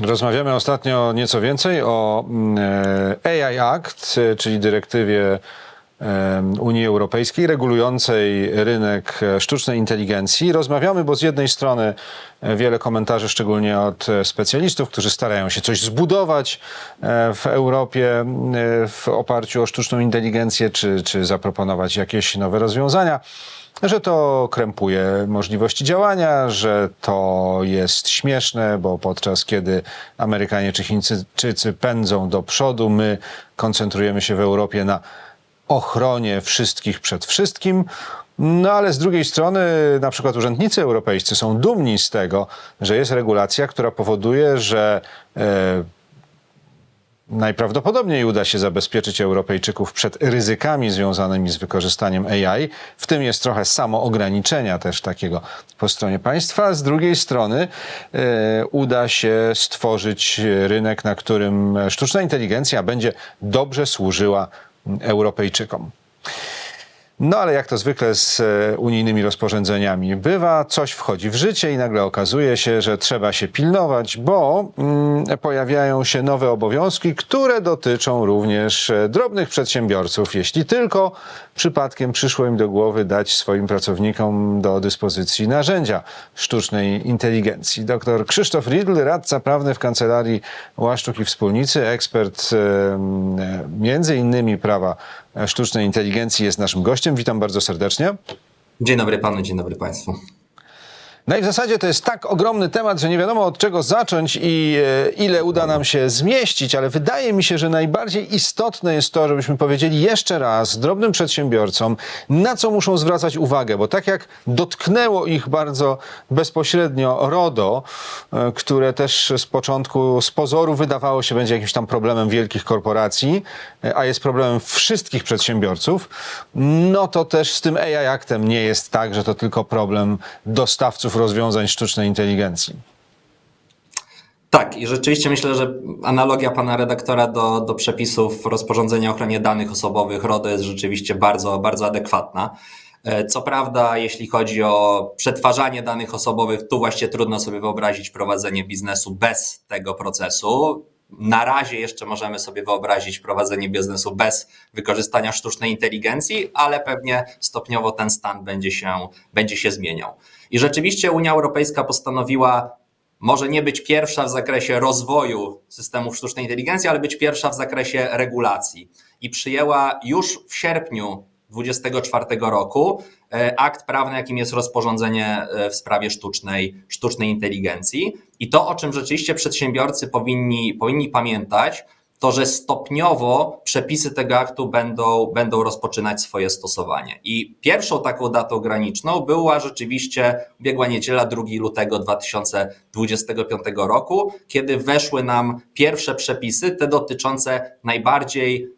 Rozmawiamy ostatnio nieco więcej o mm, e, AI Act, czyli dyrektywie Unii Europejskiej regulującej rynek e, sztucznej inteligencji. Rozmawiamy, bo z jednej strony e, wiele komentarzy, szczególnie od e, specjalistów, którzy starają się coś zbudować w Europie w oparciu o sztuczną inteligencję, czy, czy zaproponować jakieś nowe rozwiązania że to krępuje możliwości działania, że to jest śmieszne, bo podczas kiedy Amerykanie czy Chińczycy pędzą do przodu, my koncentrujemy się w Europie na ochronie wszystkich przed wszystkim. No ale z drugiej strony, na przykład urzędnicy europejscy są dumni z tego, że jest regulacja, która powoduje, że e, Najprawdopodobniej uda się zabezpieczyć Europejczyków przed ryzykami związanymi z wykorzystaniem AI. W tym jest trochę samo ograniczenia też takiego po stronie państwa. Z drugiej strony e, uda się stworzyć rynek, na którym sztuczna inteligencja będzie dobrze służyła Europejczykom. No ale jak to zwykle z e, unijnymi rozporządzeniami bywa, coś wchodzi w życie i nagle okazuje się, że trzeba się pilnować, bo mm, pojawiają się nowe obowiązki, które dotyczą również e, drobnych przedsiębiorców, jeśli tylko przypadkiem przyszło im do głowy dać swoim pracownikom do dyspozycji narzędzia sztucznej inteligencji. Dr Krzysztof Riedl, radca prawny w kancelarii Łaszczuk i Wspólnicy, ekspert między innymi prawa sztucznej inteligencji jest naszym gościem. Witam bardzo serdecznie. Dzień dobry panu, dzień dobry państwu. No i w zasadzie to jest tak ogromny temat, że nie wiadomo od czego zacząć i e, ile uda nam się zmieścić, ale wydaje mi się, że najbardziej istotne jest to, żebyśmy powiedzieli jeszcze raz drobnym przedsiębiorcom, na co muszą zwracać uwagę, bo tak jak dotknęło ich bardzo bezpośrednio RODO, e, które też z początku z pozoru wydawało się będzie jakimś tam problemem wielkich korporacji, e, a jest problemem wszystkich przedsiębiorców, no to też z tym AI Actem nie jest tak, że to tylko problem dostawców rozwiązań sztucznej inteligencji. Tak, i rzeczywiście myślę, że analogia pana redaktora do, do przepisów rozporządzenia o ochronie danych osobowych RODO jest rzeczywiście bardzo, bardzo adekwatna. E, Co prawda, jeśli chodzi o przetwarzanie danych osobowych, tu właśnie trudno sobie wyobrazić prowadzenie biznesu bez tego procesu. Na razie jeszcze możemy sobie wyobrazić prowadzenie biznesu bez wykorzystania sztucznej inteligencji, ale pewnie stopniowo ten stan będzie się, będzie się zmieniał. I rzeczywiście Unia Europejska postanowiła może nie być pierwsza w zakresie rozwoju systemów sztucznej inteligencji, ale być pierwsza w zakresie regulacji. I przyjęła już w sierpniu 2024 roku e, akt prawny, jakim jest rozporządzenie e, w sprawie sztucznej, sztucznej inteligencji. I to, o czym rzeczywiście przedsiębiorcy powinni, powinni pamiętać, to że stopniowo przepisy tego aktu będą, będą rozpoczynać swoje stosowanie. I pierwszą taką datą graniczną była rzeczywiście ubiegła niedziela 2 lutego 2025 roku, kiedy weszły nam pierwsze przepisy, te dotyczące najbardziej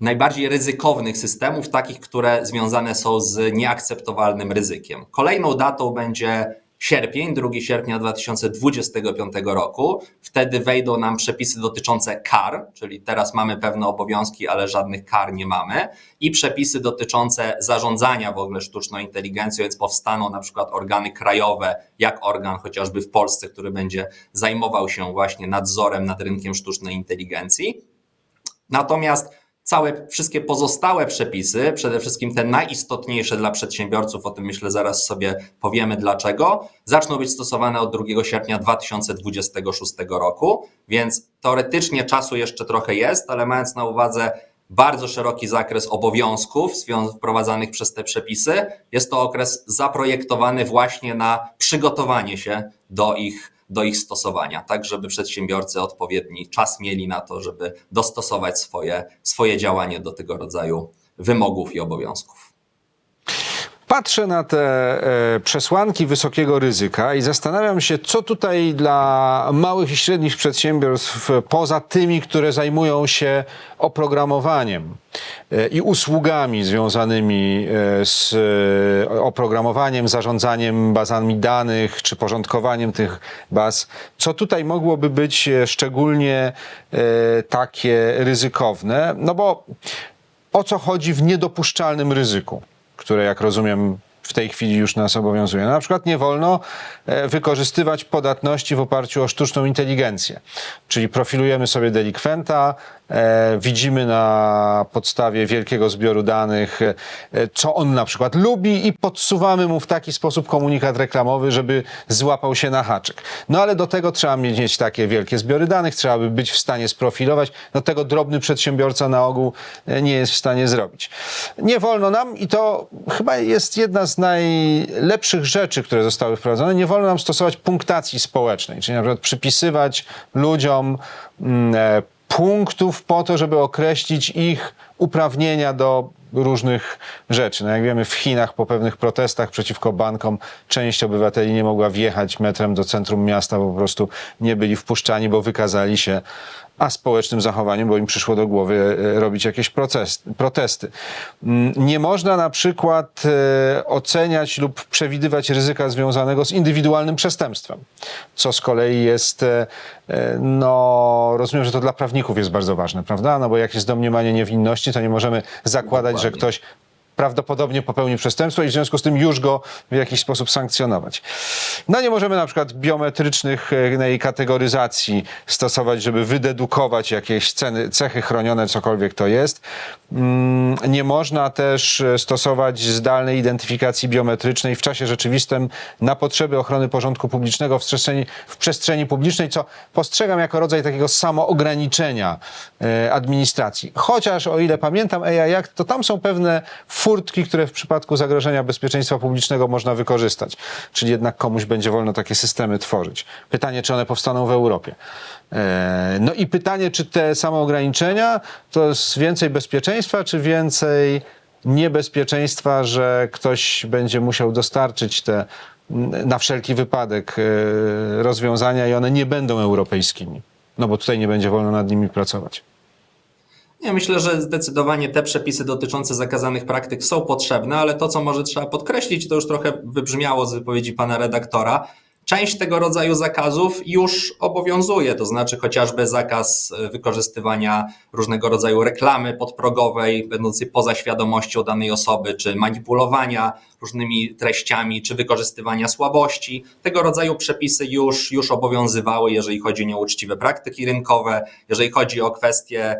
najbardziej ryzykownych systemów, takich, które związane są z nieakceptowalnym ryzykiem. Kolejną datą będzie sierpień, 2 sierpnia 2025 roku. Wtedy wejdą nam przepisy dotyczące kar, czyli teraz mamy pewne obowiązki, ale żadnych kar nie mamy, i przepisy dotyczące zarządzania w ogóle sztuczną inteligencją, więc powstaną na przykład organy krajowe, jak organ chociażby w Polsce, który będzie zajmował się właśnie nadzorem nad rynkiem sztucznej inteligencji. Natomiast całe, wszystkie pozostałe przepisy, przede wszystkim te najistotniejsze dla przedsiębiorców, o tym myślę zaraz sobie powiemy dlaczego, zaczną być stosowane od 2 sierpnia 2026 roku, więc teoretycznie czasu jeszcze trochę jest, ale mając na uwadze bardzo szeroki zakres obowiązków wprowadzanych przez te przepisy, jest to okres zaprojektowany właśnie na przygotowanie się do ich do ich stosowania, tak żeby przedsiębiorcy odpowiedni czas mieli na to, żeby dostosować swoje, swoje działanie do tego rodzaju wymogów i obowiązków. Patrzę na te e, przesłanki wysokiego ryzyka i zastanawiam się, co tutaj dla małych i średnich przedsiębiorstw, poza tymi, które zajmują się oprogramowaniem e, i usługami związanymi e, z e, oprogramowaniem, zarządzaniem bazami danych czy porządkowaniem tych baz, co tutaj mogłoby być szczególnie e, takie ryzykowne? No bo o co chodzi w niedopuszczalnym ryzyku? Które jak rozumiem w tej chwili już nas obowiązuje. Na przykład nie wolno e, wykorzystywać podatności w oparciu o sztuczną inteligencję. Czyli profilujemy sobie delikwenta, e, widzimy na podstawie wielkiego zbioru danych, e, co on na przykład lubi i podsuwamy mu w taki sposób komunikat reklamowy, żeby złapał się na haczyk. No ale do tego trzeba mieć takie wielkie zbiory danych, trzeba by być w stanie sprofilować. No tego drobny przedsiębiorca na ogół nie jest w stanie zrobić. Nie wolno nam i to chyba jest jedna z najlepszych rzeczy, które zostały wprowadzone. Nie wolno nam stosować punktacji społecznej, czyli na przykład przypisywać ludziom mm, e, punktów po to, żeby określić ich uprawnienia do różnych rzeczy. No jak wiemy, w Chinach po pewnych protestach przeciwko bankom część obywateli nie mogła wjechać metrem do centrum miasta, bo po prostu nie byli wpuszczani, bo wykazali się aspołecznym zachowaniem, bo im przyszło do głowy e, robić jakieś proces, protesty. Mm, Nie można na przykład e, oceniać lub przewidywać ryzyka związanego z indywidualnym przestępstwem, co z kolei jest, e, no rozumiem, że to dla prawników jest bardzo ważne, prawda? No bo jak jest domniemanie niewinności, to nie możemy zakładać, że Dokładnie. ktoś prawdopodobnie popełni przestępstwo i w związku z tym już go w jakiś sposób sankcjonować. No nie możemy na przykład biometrycznych e, kategoryzacji stosować, żeby wydedukować jakieś ceny, cechy chronione, cokolwiek to jest. Mm, Nie można też e, stosować zdalnej identyfikacji biometrycznej w czasie rzeczywistym na potrzeby ochrony porządku publicznego w przestrzeni, w przestrzeni publicznej, co postrzegam jako rodzaj takiego samoograniczenia e, administracji. Chociaż o ile pamiętam AI Act, to tam są pewne furtki, które w przypadku zagrożenia bezpieczeństwa publicznego można wykorzystać. Czyli jednak komuś będzie wolno takie systemy tworzyć. Pytanie, czy one powstaną w Europie. E, No i pytanie, czy te samoograniczenia to jest więcej bezpieczeństwa, czy więcej niebezpieczeństwa, że ktoś będzie musiał dostarczyć te mm, na wszelki wypadek e, rozwiązania i one nie będą europejskimi. No bo tutaj nie będzie wolno nad nimi pracować. Ja myślę, że zdecydowanie te przepisy dotyczące zakazanych praktyk są potrzebne, ale to, co może trzeba podkreślić, to już trochę wybrzmiało z wypowiedzi pana redaktora. Część tego rodzaju zakazów już obowiązuje, to znaczy chociażby zakaz e, wykorzystywania różnego rodzaju reklamy podprogowej, będącej poza świadomością danej osoby, czy manipulowania różnymi treściami, czy wykorzystywania słabości. Tego rodzaju przepisy już, już obowiązywały, jeżeli chodzi o nieuczciwe praktyki rynkowe, jeżeli chodzi o kwestie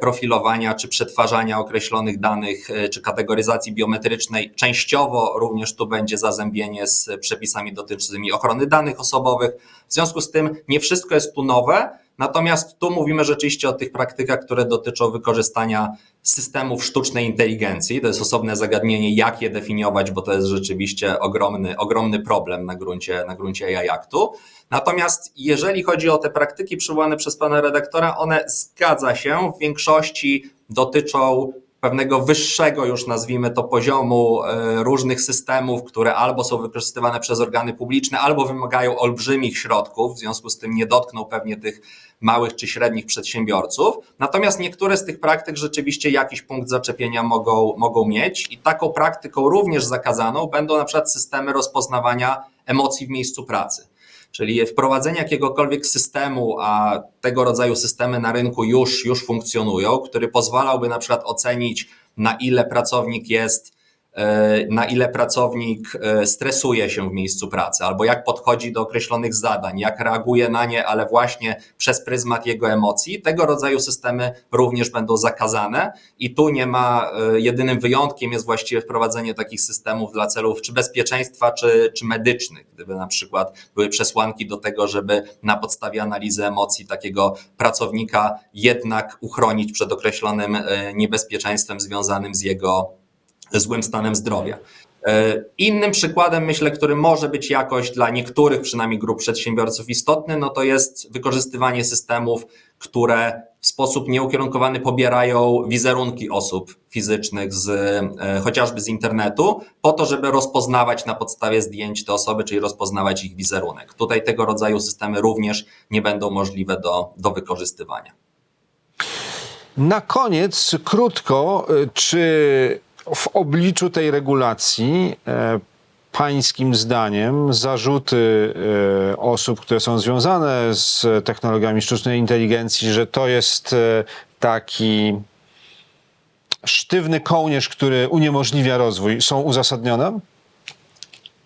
profilowania czy przetwarzania określonych danych e, czy kategoryzacji biometrycznej. Częściowo również tu będzie zazębienie z przepisami dotyczącymi ochrony danych osobowych. W związku z tym nie wszystko jest tu nowe, natomiast tu mówimy rzeczywiście o tych praktykach, które dotyczą wykorzystania systemów sztucznej inteligencji. To jest osobne zagadnienie, jak je definiować, bo to jest rzeczywiście ogromny, ogromny problem na gruncie, na gruncie AI Actu. Natomiast jeżeli chodzi o te praktyki przywołane przez pana redaktora, one zgadza się, w większości dotyczą pewnego wyższego, już nazwijmy to, poziomu e, różnych systemów, które albo są wykorzystywane przez organy publiczne, albo wymagają olbrzymich środków, w związku z tym nie dotkną pewnie tych małych czy średnich przedsiębiorców. Natomiast niektóre z tych praktyk rzeczywiście jakiś punkt zaczepienia mogą, mogą mieć i taką praktyką również zakazaną będą na przykład systemy rozpoznawania emocji w miejscu pracy. Czyli wprowadzenie jakiegokolwiek systemu, a tego rodzaju systemy na rynku już, już funkcjonują, który pozwalałby na przykład ocenić, na ile pracownik jest, na ile pracownik e, stresuje się w miejscu pracy, albo jak podchodzi do określonych zadań, jak reaguje na nie, ale właśnie przez pryzmat jego emocji. Tego rodzaju systemy również będą zakazane i tu nie ma, e, jedynym wyjątkiem jest właściwie wprowadzenie takich systemów dla celów czy bezpieczeństwa, czy, czy medycznych. Gdyby na przykład były przesłanki do tego, żeby na podstawie analizy emocji takiego pracownika jednak uchronić przed określonym e, niebezpieczeństwem związanym z jego złym stanem zdrowia. E, Innym przykładem, myślę, który może być jakoś dla niektórych przynajmniej grup przedsiębiorców istotny, no to jest wykorzystywanie systemów, które w sposób nieukierunkowany pobierają wizerunki osób fizycznych z, e, chociażby z internetu, po to, żeby rozpoznawać na podstawie zdjęć te osoby, czyli rozpoznawać ich wizerunek. Tutaj tego rodzaju systemy również nie będą możliwe do, do wykorzystywania. Na koniec, krótko, y, czy w obliczu tej regulacji e, pańskim zdaniem zarzuty e, osób, które są związane z technologiami sztucznej inteligencji, że to jest e, taki sztywny kołnierz, który uniemożliwia rozwój, są uzasadnione?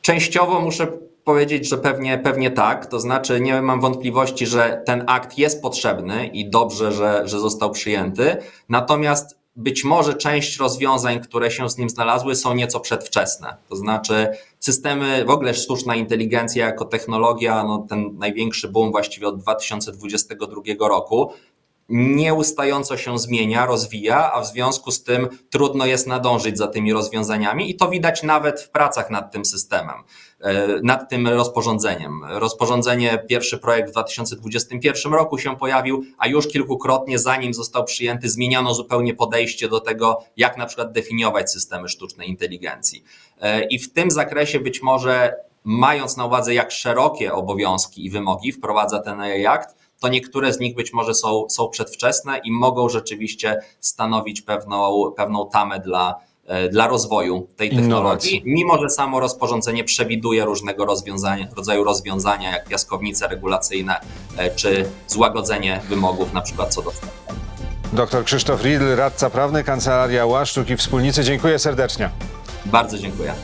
Częściowo muszę powiedzieć, że pewnie, pewnie tak. To znaczy, nie mam wątpliwości, że ten akt jest potrzebny i dobrze, że, że został przyjęty. Natomiast być może część rozwiązań, które się z nim znalazły, są nieco przedwczesne. To znaczy, systemy, w ogóle sztuczna inteligencja jako technologia, no ten największy boom właściwie od 2022 roku, nieustająco się zmienia, rozwija, a w związku z tym trudno jest nadążyć za tymi rozwiązaniami i to widać nawet w pracach nad tym systemem, e, nad tym rozporządzeniem. Rozporządzenie, pierwszy projekt w 2021 roku się pojawił, a już kilkukrotnie zanim został przyjęty, zmieniano zupełnie podejście do tego, jak na przykład definiować systemy sztucznej inteligencji. E, I w tym zakresie być może mając na uwadze, jak szerokie obowiązki i wymogi wprowadza ten AI Act, to niektóre z nich być może są, są przedwczesne i mogą rzeczywiście stanowić pewną, pewną tamę dla, e, dla rozwoju tej Innowacji. technologii, mimo że samo rozporządzenie przewiduje różnego rozwiązania, rodzaju rozwiązania, jak piaskownice regulacyjne e, czy złagodzenie wymogów, na przykład co do Dr Krzysztof Riedl, radca prawny, Kancelaria Łaszczuk i Wspólnicy. Dziękuję serdecznie. Bardzo dziękuję.